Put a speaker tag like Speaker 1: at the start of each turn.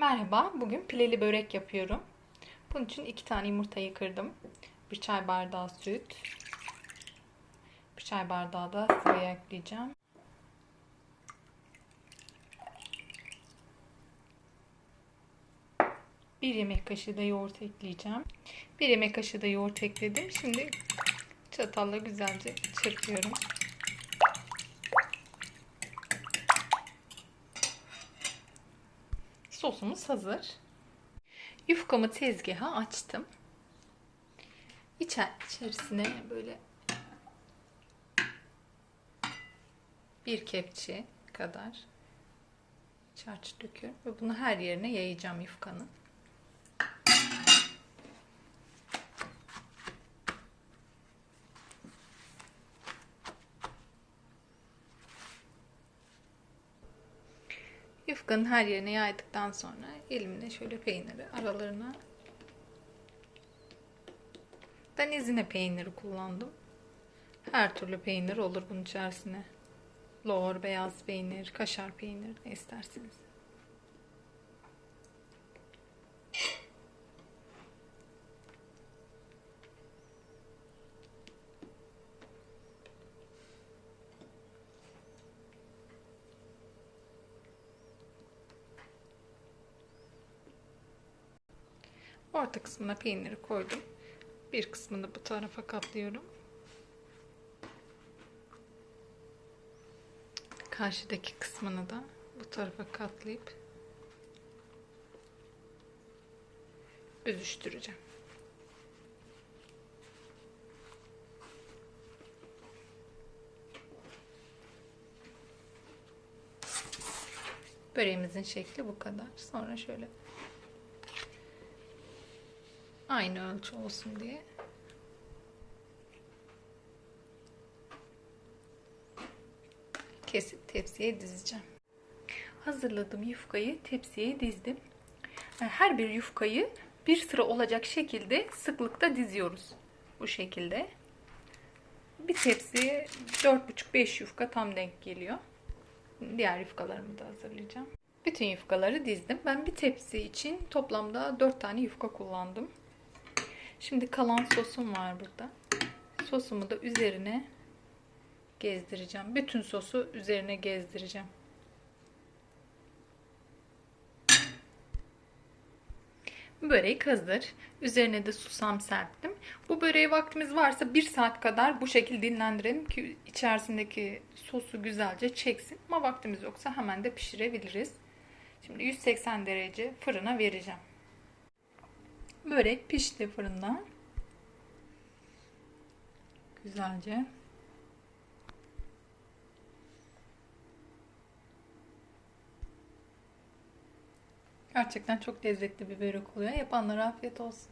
Speaker 1: Merhaba, bugün pileli börek yapıyorum. Bunun için iki tane yumurtayı kırdım. Bir çay bardağı süt. Bir çay bardağı da sıvı ekleyeceğim. Bir yemek kaşığı da yoğurt ekleyeceğim. Bir yemek kaşığı da yoğurt ekledim. Şimdi çatalla güzelce çırpıyorum. Sosumuz hazır. Yufkamı tezgaha açtım. İçer, içerisine böyle bir kepçe kadar çarç döküyorum ve bunu her yerine yayacağım yufkanın. Yufkanın her yerine yaydıktan sonra elimle şöyle peyniri aralarına ben izine peyniri kullandım. Her türlü peynir olur bunun içerisine. Lor, beyaz peynir, kaşar peynir ne isterseniz. Orta kısmına peyniri koydum. Bir kısmını bu tarafa katlıyorum. Karşıdaki kısmını da bu tarafa katlayıp büzüştüreceğim. Böreğimizin şekli bu kadar. Sonra şöyle aynı ölçü olsun diye kesip tepsiye dizeceğim. Hazırladığım yufkayı tepsiye dizdim. Her bir yufkayı bir sıra olacak şekilde sıklıkta diziyoruz. Bu şekilde. Bir tepsiye 4,5-5 yufka tam denk geliyor. Diğer yufkalarımı da hazırlayacağım. Bütün yufkaları dizdim. Ben bir tepsi için toplamda 4 tane yufka kullandım. Şimdi kalan sosum var burada. Sosumu da üzerine gezdireceğim. Bütün sosu üzerine gezdireceğim. Börek hazır. Üzerine de susam serptim. Bu böreği vaktimiz varsa bir saat kadar bu şekilde dinlendirelim ki içerisindeki sosu güzelce çeksin. Ama vaktimiz yoksa hemen de pişirebiliriz. Şimdi 180 derece fırına vereceğim. Börek pişti fırında. Güzelce. Gerçekten çok lezzetli bir börek oluyor. Yapanlara afiyet olsun.